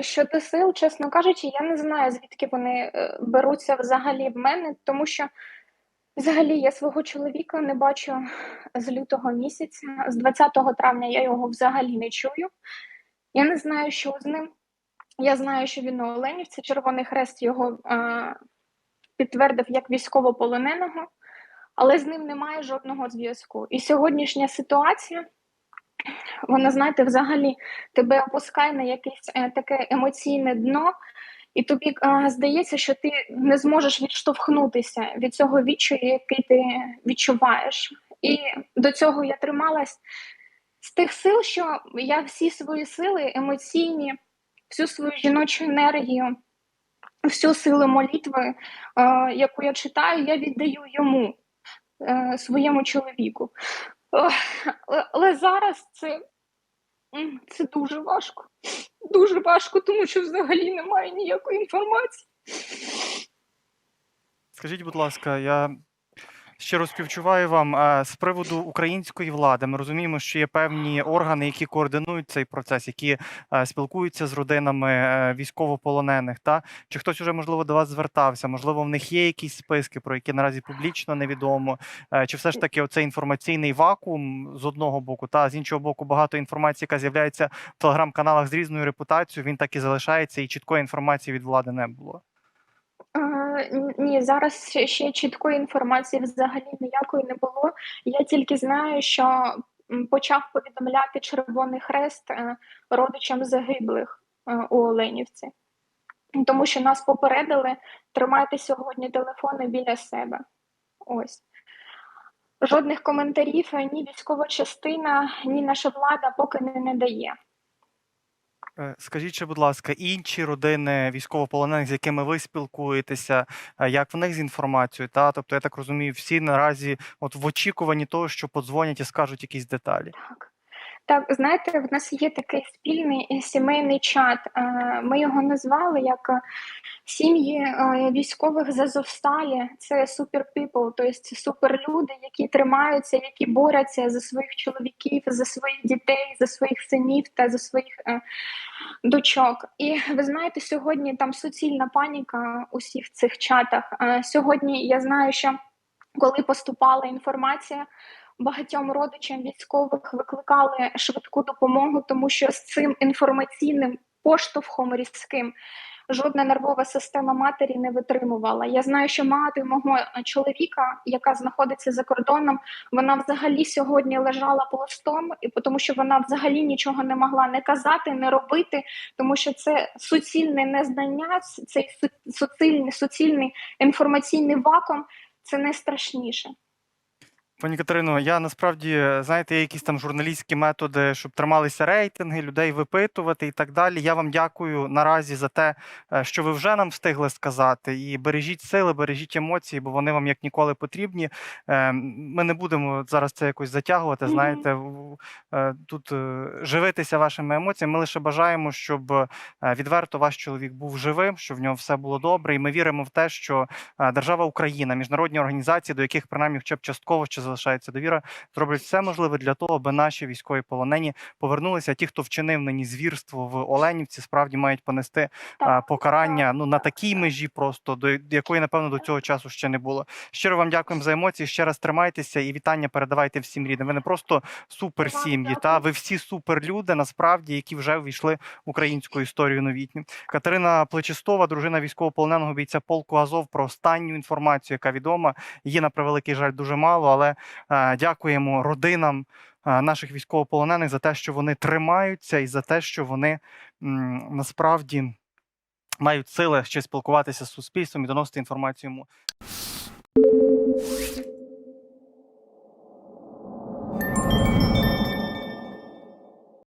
Щодо сил, чесно кажучи, я не знаю, звідки вони, е, беруться взагалі в мене, тому що взагалі я свого чоловіка не бачу з лютого місяця. З 20 травня я його взагалі не чую. Я не знаю, що з ним. Я знаю, що він у Оленівці. Червоний Хрест його е, підтвердив як військовополоненого, але з ним немає жодного зв'язку. І сьогоднішня ситуація, вона, знаєте, взагалі тебе опускає на якесь е, таке емоційне дно, і тобі е, здається, що ти не зможеш відштовхнутися від цього відчаю, який ти відчуваєш. І до цього я трималась з тих сил, що я всі свої сили емоційні, всю свою жіночу енергію, всю силу молитви, е, яку я читаю, я віддаю йому, е, своєму чоловіку. Але- зараз це, це дуже важко. Дуже важко, тому що взагалі немає ніякої інформації. Скажіть, будь ласка, я щиро співчуваю вам е, з приводу української влади. Ми розуміємо, що є певні органи, які координують цей процес, які е, спілкуються з родинами е, військовополонених. Та чи хтось уже можливо до вас звертався? Можливо, в них є якісь списки, про які наразі публічно невідомо. Чи все ж таки оцей інформаційний вакуум з одного боку, та з іншого боку, багато інформації, яка з'являється в телеграм-каналах з різною репутацією, він так і залишається, і чіткої інформації від влади не було. Ні, зараз ще, чіткої інформації взагалі ніякої не було. Я тільки знаю, що почав повідомляти Червоний Хрест е, родичам загиблих е, у Оленівці, тому що нас попередили тримайте сьогодні телефони біля себе. Ось. Жодних коментарів е, ні військова частина, ні наша влада поки не, не дає. Е, Скажіть, чи, будь ласка, інші родини військовополонених, з якими ви спілкуєтеся, е, як в них з інформацією? Та тобто, я так розумію, всі наразі от в очікуванні того, що подзвонять і скажуть якісь деталі. Так. Так, знаєте, в нас є такий спільний е, сімейний чат. Е, Ми його назвали як е, сім'ї військових з Азовсталі. Це супер people, тобто суперлюди, які тримаються, які борються за своїх чоловіків, за своїх дітей, за своїх синів та за своїх дочок. І ви знаєте, сьогодні там суцільна паніка у цих чатах. Сьогодні я знаю, що коли поступала інформація багатьом родичам військових викликали швидку допомогу, тому що з цим інформаційним поштовхом різким жодна нервова система матері не витримувала. Я знаю, що мати мого чоловіка, яка знаходиться за кордоном, вона взагалі сьогодні лежала пластом, і тому що вона взагалі нічого не могла не казати, не робити, тому що це суцільне незнання, цей суцільний, суцільний інформаційний вакуум. Це найстрашніше. Пані Катерино, я насправді знаєте, є якісь там журналістські методи, щоб трималися рейтинги, людей випитувати і так далі. Я вам дякую наразі за те, е, що ви вже нам встигли сказати. І бережіть сили, бережіть емоції, бо вони вам як ніколи потрібні. Е, Ми не будемо зараз це якось затягувати. Знаєте, е, тут живитися вашими емоціями. Ми лише бажаємо, щоб відверто ваш чоловік був живим, щоб в нього все було добре. І ми віримо в те, що держава Україна, міжнародні організації, до яких принаймні хоча б частково ще залишається довіра, зроблять все можливе для того, аби наші військові полонені повернулися. Ті, хто вчинив нині звірство в Оленівці, справді мають понести покарання ну на такій межі, просто до якої напевно до цього часу ще не було. Щиро вам дякуємо за емоції. Ще раз тримайтеся і вітання передавайте всім рідним. Ви не просто супер сім'ї, та ви всі суперлюди, насправді, які вже увійшли в українську історію новітню. Катерина Плечистова, дружина військовополоненого бійця полку Азов, про останню інформацію, яка відома. Її на превеликий жаль дуже мало, але дякуємо родинам е, наших військовополонених за те, що вони тримаються, і за те, що вони насправді мають сили ще спілкуватися з суспільством і доносити інформацію йому.